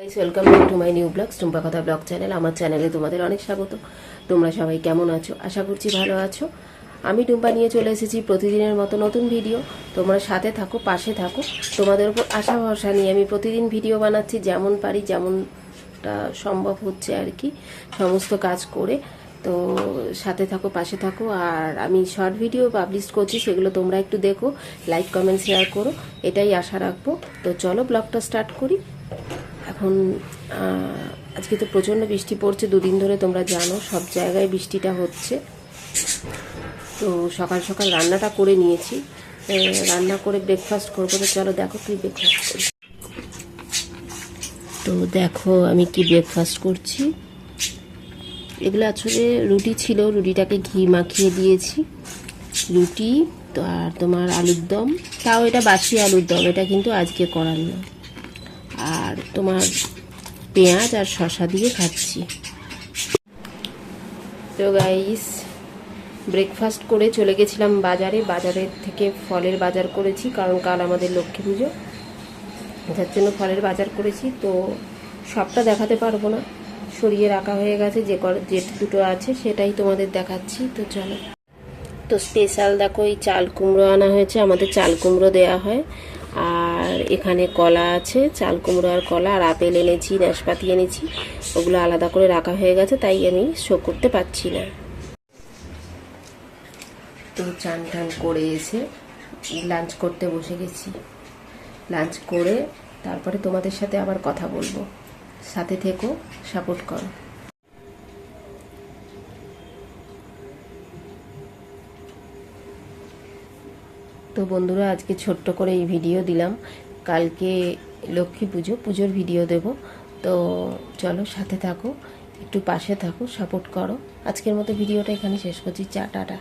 Welcome back to my new blog Tumpa কথা blog channel আমার চ্যানেলে তোমাদের অনেক স্বাগত। তোমরা সবাই কেমন আছো? আশা করছি ভালো আছো। আমি টুম্পা নিয়ে চলে এসেছি প্রতিদিনের মতো নতুন ভিডিও তোমরা সাথে থাকো, পাশে থাকো। তোমাদের উপর আশা ভরসা নিয়ে আমি প্রতিদিন ভিডিও বানাচ্ছি, যেমন পারি, যেমনটা সম্ভব হচ্ছে আর কি, সমস্ত কাজ করে। তো সাথে থাকো, পাশে থাকো। আর আমি শর্ট ভিডিও পাবলিশ করছি, সেগুলো তোমরা একটু দেখো লাইক কমেন্ট শেয়ার করো। এটাই আশা রাখব। তো চলো ব্লগটা স্টার্ট করি। এখন আজকে তো প্রচণ্ড বৃষ্টি পড়ছে, দুদিন ধরে তোমরা জানো, সব জায়গায় বৃষ্টিটা হচ্ছে। তো সকাল সকাল রান্নাটা করে নিয়েছি। রান্না করে ব্রেকফাস্ট করব, তো চলো দেখো কি ব্রেকফাস্ট করি। তো দেখো আমি কি ব্রেকফাস্ট করছি। এগুলো আসলে রুটি ছিল, রুটিটাকে ঘি মাখিয়ে দিয়েছি। রুটি, তো আর তোমার আলুর দম। তাও এটা বাসি আলুর দম, এটা কিন্তু আজকে করার না। আর তোমার পেঁয়াজ আর শশা দিয়ে খাচ্ছি। তো গাইস ব্রেকফাস্ট করে চলে গেছিলাম বাজারে। বাজারের থেকে ফলের বাজার করেছি, কারণ কাল আমাদের লক্ষ্মী পুজো। যার জন্য ফলের বাজার করেছি, তো সবটা দেখাতে পারব না। সরিয়ে রাখা হয়ে গেছে, যে কর যে দুটো আছে সেটাই তোমাদের দেখাচ্ছি। তো চলো। তো স্পেশাল দেখো, এই চাল কুমড়ো আনা হয়েছে, আমাদের চাল কুমড়ো দেওয়া হয়। আর এখানে কলা আছে, চাল কুমড়ো আর কলা, আর আপেল এনেছি, নাশপাতি এনেছি। ওগুলো আলাদা করে রাখা হয়ে গেছে, তাই আমি শো করতে পারছি না। তো চান টান করে এসে লাঞ্চ করতে বসে গেছি। লাঞ্চ করে তারপরে তোমাদের সাথে আবার কথা বলব। সাথে থেকো, সাপোর্ট করো। তো বন্ধুরা, আজকে ছোট্ট করে এই ভিডিও দিলাম। কালকে লক্ষ্মী পুজো, পুজোর ভিডিও দেব। তো চলো সাথে থাকো, একটু পাশে থাকো, সাপোর্ট করো। আজকের মতো ভিডিওটা এখানে শেষ করছি। চা, টাটা।